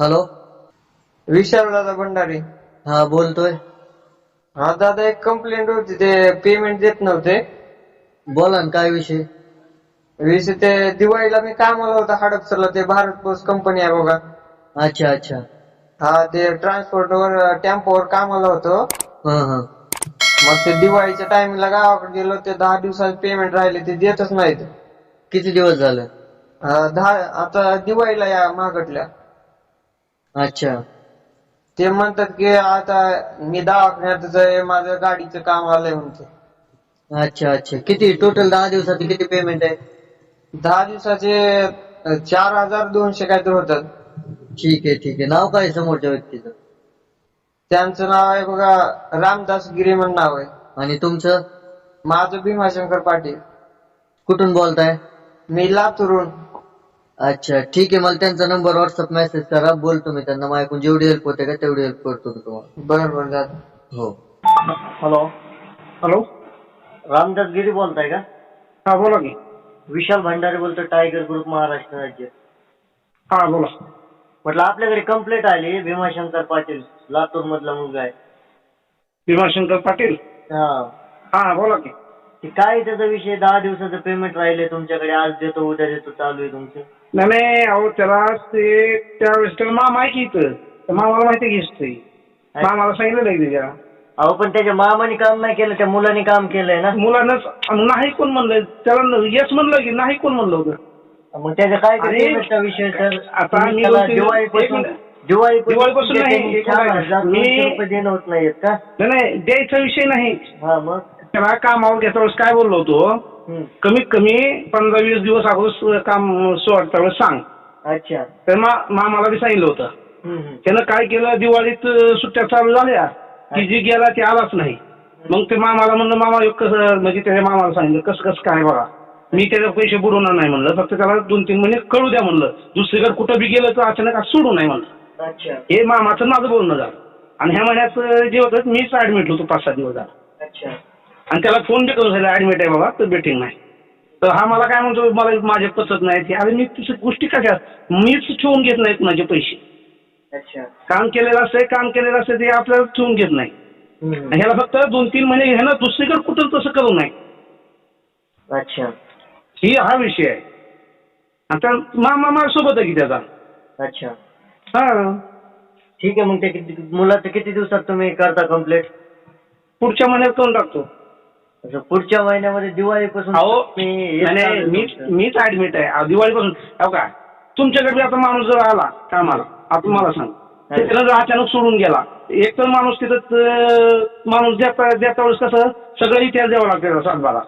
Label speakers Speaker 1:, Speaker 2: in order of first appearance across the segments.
Speaker 1: Hello?
Speaker 2: विशाल दादा भंडारी.
Speaker 1: हा बोलतोय.
Speaker 2: हा दादा एक कंप्लेंट होती ते पेमेंट देत नव्हते.
Speaker 1: बोला ना काय विषय?
Speaker 2: विषय ते दिवाळीला मी कामाला होता हडपसरला ते भारत पोस्ट कंपनी आहे बघा.
Speaker 1: अच्छा अच्छा.
Speaker 2: हा ते ट्रान्सपोर्ट वर टेम्पोवर कामाला होतो.
Speaker 1: हा हा.
Speaker 2: मग ते दिवाळीच्या टायमिंगला गावाकडे गेलो ते दहा दिवसाचे पेमेंट राहिले ते देतच नाहीत.
Speaker 1: किती दिवस झालं?
Speaker 2: अं, दहा आता दिवाळीला या मागटल्या.
Speaker 1: अच्छा.
Speaker 2: ते म्हणतात की आता मी दवाखान्यातच आहे माझं गाडीचं काम आलंय म्हणते.
Speaker 1: अच्छा अच्छा. किती? टोटल दहा दिवसाचे किती पेमेंट आहे?
Speaker 2: दहा दिवसाचे अं, चार हजार दोनशे काहीतरी होतात.
Speaker 1: ठीक आहे ठीक आहे. नाव काय आहे समोरच्या व्यक्तीचं?
Speaker 2: त्यांचं नाव आहे बघा रामदास गिरी म्हणून नाव आहे.
Speaker 1: आणि तुमचं?
Speaker 2: माझं भीमाशंकर पाटील.
Speaker 1: कुठून बोलताय?
Speaker 2: मी लातूरून
Speaker 1: अच्छा ठीक आहे. मला त्यांचा नंबर व्हॉट्सअप मेसेज करा. बोलतो मी त्यांना. माझ्याकडून जेवढी हेल्प होते का तेवढी हेल्प करतो मी तुम्हाला.
Speaker 2: बर बर दादा.
Speaker 1: हो.
Speaker 3: हॅलो
Speaker 4: हॅलो
Speaker 3: रामदास गिरी बोलताय का?
Speaker 4: हा बोला की.
Speaker 3: विशाल भंडारे बोलतो टायगर ग्रुप महाराष्ट्र राज्य.
Speaker 4: हा बोला.
Speaker 3: म्हटलं आपल्याकडे कंप्लेंट आली. भीमाशंकर पाटील लातूर मधला मुलगा आहे.
Speaker 4: भीमाशंकर पाटील?
Speaker 3: हा.
Speaker 4: हा बोला की.
Speaker 3: ते काय त्याचा विषय? दहा दिवसाचं पेमेंट राहिले तुमच्याकडे. आज देतो उद्या देतो. चालू आहे तुमचं.
Speaker 4: नाही नाही अहो त्याला ते त्यावेळेस त्याला मामा आहे की इथं. तर मामाला माहिती आहे की हिस्ट्री मामाला सांगितलं नाही त्याच्या
Speaker 3: अहो पण त्याच्या मामाने काम नाही केलं त्या मुलाने काम केलंय ना?
Speaker 4: मुलानंच नाही कोण म्हणलं त्याला येस म्हणलं की नाही कोण म्हणलं होतं?
Speaker 3: मग त्याचा काय ते पेमेंटचा विषय सर?
Speaker 4: आता मी
Speaker 3: त्याला
Speaker 4: एक
Speaker 3: दिवाळीपासून
Speaker 4: मिनिट.
Speaker 3: दिवाळीपासून
Speaker 4: दिवाळीपासून नाही, मी-
Speaker 3: देणं होत का?
Speaker 4: नाही नाही द्यायचा विषय नाही.
Speaker 3: हा मग?
Speaker 4: त्याला कामावर घेता वेळेस काय बोललो होतो. कमीत कमी पंधरा वीस दिवस अगोदर काम सोडता वेळेस सांग.
Speaker 3: अच्छा.
Speaker 4: तर मा मामाला बी सांगितलं होतं. त्यानं काय केलं? दिवाळीत सुट्ट्या चालू झाल्या. की जी गेला ते आलाच नाही. मग ते मामाला म्हणलं मामा एक कसं म्हणजे त्याच्या मामाला सांगितलं कसं कसं काय बघा. मी त्याचे पैसे बुडवणार नाही म्हणलं. फक्त त्याला दोन तीन महिने कळू द्या म्हणलं. दुसरीकडे कुठं बी गेलं तर अचानक सोडू नाही म्हणलं. हे मामाचं माझं बोलणं झालं. आणि ह्या महिन्यात जे होतं मीच ऍडमिट होतो पाच सात दिवस झाला. आणि त्याला फोन बी करून सांगितलं ऍडमिट आहे बाबा तर बेटिंग नाही. तर हा मला काय म्हणतो मला माझे पचत नाही ते. अरे मी तुझ्या गोष्टी कशा मीच ठेवून घेत नाही कुणाचे पैसे.
Speaker 3: अच्छा.
Speaker 4: काम केलेलं असतंय काम केलेलं असतं ते आपल्याला ठेवून घेत नाही. ह्याला फक्त दोन तीन महिने ह्यानं दुसरीकडे कुठं तसं करू नये.
Speaker 3: अच्छा.
Speaker 4: ही हा विषय आहे. आता मामा माझ्या सोबत आहे की त्याचा
Speaker 3: अच्छा.
Speaker 4: हा.
Speaker 3: ठीक आहे मग ते मुलाचं किती दिवसात तुम्ही करता कंप्लीट
Speaker 4: पुढच्या महिन्यात करून टाकतो.
Speaker 3: असं पुढच्या महिन्यामध्ये दिवाळीपासून
Speaker 4: अहो
Speaker 3: तुम्ही
Speaker 4: नाही, नाही
Speaker 3: चालू
Speaker 4: मीच ऍडमिट आहे. दिवाळीपासून अहो का? तुमच्याकडे बी आता माणूस जर आला कामाला आता मला सांग. त्यानं जर अचानक सोडून गेला एक तर माणूस तिथं अं, माणूस देता देता वेळेस कसं सगळं इतिहास द्यावा लागतो सातबारा.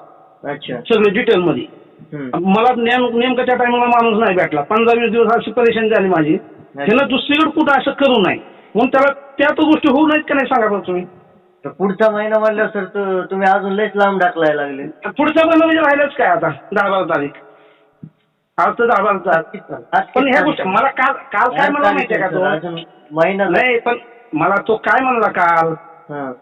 Speaker 3: अच्छा.
Speaker 4: सगळं डिटेल मध्ये.
Speaker 3: हम्म.
Speaker 4: मला नेम नेमकं त्या टायमाला माणूस नाही भेटला. पंधरा वीस दिवस अशी परेशान झाली माझी. त्यानं दुसरीकडे कुठं असं करू नये. म्हणून त्याला त्या तर गोष्टी होऊ नाहीत का नाही सांगा बरं तुम्ही?
Speaker 3: तर पुढचा महिना म्हणल्यावर सर तु- तुम्ही अजून लयच लांब ढकलायला लागले.
Speaker 4: पुढचा महिना म्हणजे राहिलंच काय आता? दहा बारा तारीख. आज तर दहा बारा तारीख.
Speaker 3: आज
Speaker 4: पण ह्या गोष्टी? मला काल काल काय म्हणला माहितीये का तो
Speaker 3: अजून महिना
Speaker 4: नाही पण मला तो काय म्हणला काल?
Speaker 3: हा.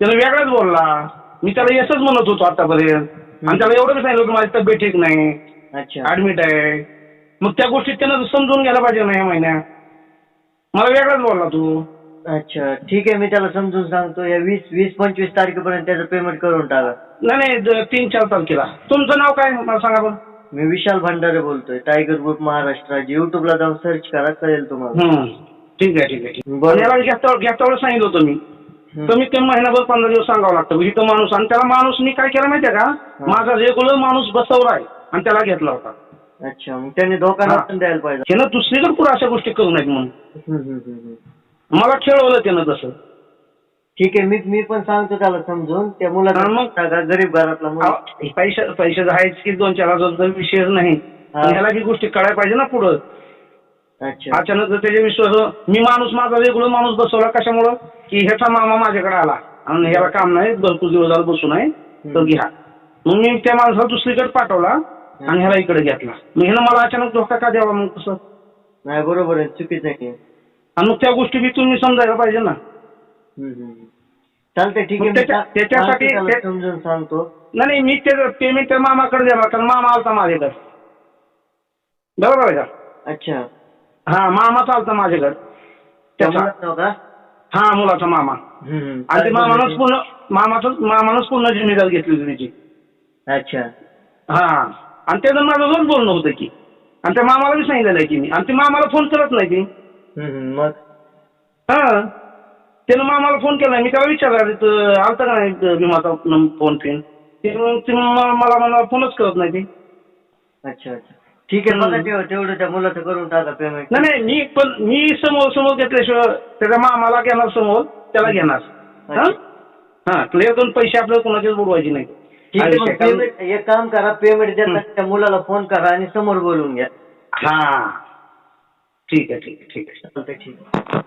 Speaker 4: त्यानं वेगळाच बोलला. मी त्याला यसच म्हणत होतो आतापर्यंत. आणि त्याला एवढं बी सांगितलं होतं माझी तब्येत ठीक नाही.
Speaker 3: अच्छा.
Speaker 4: ऍडमिट आहे. मग त्या गोष्टी त्यानं समजून घ्यायला पाहिजे ना या महिन्यात. मला वेगळाच बोलला तू.
Speaker 3: अच्छा ठीक आहे मी त्याला समजून सांगतो. या वीस वीस पंचवीस तारखेपर्यंत त्याचं पेमेंट करून टाका.
Speaker 4: नाही नाही द- तीन चार तारखेला. तुमचं नाव काय? मला सांगा बरं.
Speaker 3: मी विशाल भंडारे बोलतोय. टायगर ग्रुप महाराष्ट्र युट्यूबला जाऊन सर्च करा कळेल तुम्हाला.
Speaker 4: हं. ठीक आहे ठीक आहे ठीक आहे.
Speaker 3: बरं.
Speaker 4: आणि याला घेता घेता वेळेस सांगितलं होतं मी.
Speaker 3: हं.
Speaker 4: कमीत कमी महिनाभर पंधरा दिवस सांगावं लागतं. इथं माणूस आणि त्याला माणूस मी काय केलं माहितीये का? माझा रेग्युलर माणूस बसवलाय आणि त्याला घेतला होता.
Speaker 3: अच्छा मग त्यांनी धोका
Speaker 4: हा.
Speaker 3: पण द्यायला पाहिजे.
Speaker 4: त्यानं दुसरीकडे पुढे अशा गोष्टी करू नयेत म्हणून.
Speaker 3: हम्म, हम्म, हम्म, हम्म.
Speaker 4: मला खेळवलं त्यानं तसं.
Speaker 3: ठीक आहे मी मी पण सांगतो त्याला समजून. त्या
Speaker 4: हा,
Speaker 3: मुलाचा
Speaker 4: मग?
Speaker 3: टाका गरीब घरातला मुलगा.
Speaker 4: अहो, पैसे पैसे आहेच की दोन चार हजार विषयच नाही.
Speaker 3: हा.
Speaker 4: पण ह्याला ही गोष्टी कळायला पाहिजे ना पुढं.
Speaker 3: अच्छा.
Speaker 4: अचानक जर त्याचे विश्वास मी माणूस माझा रेग्युलर माणूस बसवला कशामुळं? की ह्याचा मामा माझ्याकडे आला. आणि ह्याला काम नाही भरपूर दिवस झालं बसून आहे तर घ्या. मग मी त्या माणसाला दुसरीकडे पाठवला आणि ह्याला इकडे घेतला. मग ह्यानं मला अचानक धोका का द्यावा मग कसं
Speaker 3: नाही बरोबर आहे चुकीचं आहे.
Speaker 4: आणि मग त्या गोष्टी बी तुम्ही समजायला पाहिजे ना.
Speaker 3: चालतंय ठीक आहे.
Speaker 4: मग
Speaker 3: मी
Speaker 4: त्याच्या-
Speaker 3: सा-
Speaker 4: त्याच्यासाठी
Speaker 3: त्याला समजून सांगतो.
Speaker 4: नाही नाही मी ते पेमेंट त्या मामाकडे देणार कारण मामा आलता माझ्याकडे. बरोबर आहे का?
Speaker 3: अच्छा.
Speaker 4: हा मामा चालता माझ्याकडे.
Speaker 3: त्या
Speaker 4: त्याचा
Speaker 3: का
Speaker 4: हा मुलाचा मामा.
Speaker 3: हम्म, हम्म.
Speaker 4: आणि ते मामानंच पूर्ण मामाचं मामानंच पूर्ण जिम्मेदारी घेतली होती त्याची?
Speaker 3: अच्छा.
Speaker 4: हा. आणि त्याचं माझं रोज बोलणं होतं की. आणि त्या मामाला बी सांगितलेलं आहे की मी. आणि ते मामाला फोन करत नाही ती.
Speaker 3: मग?
Speaker 4: हा. त्यानं मामाला फोन केला. मी त्याला विचारला "इथं आलता का नाही इथं विमाचा फोन फिन ते मग ते म- मला मला फोनच करत नाही ती.
Speaker 3: अच्छा अच्छा. ठीक आहे बघा. तेवढं त्या मुलाचं करून टाका पेमेंट
Speaker 4: नाही नाही मी पण मी समोर समोर घेतल्याशिवाय त्याच्या मामाला घेणार समोर त्याला घेणार. हा? हा क्लिअर करून पैसे आपल्याला कोणाचेच बुडवायचे नाही
Speaker 3: ठीक
Speaker 4: हा
Speaker 3: आहे मग
Speaker 4: विषय. कारण-
Speaker 3: पेमेंट एक काम करा पेमेंट देता त्या मुलाला फोन करा आणि समोर बोलून घ्या.
Speaker 4: हा. ठीक आहे ठीक आहे ठीक आहे.
Speaker 3: चालतंय ठीक आहे.
Speaker 4: हो.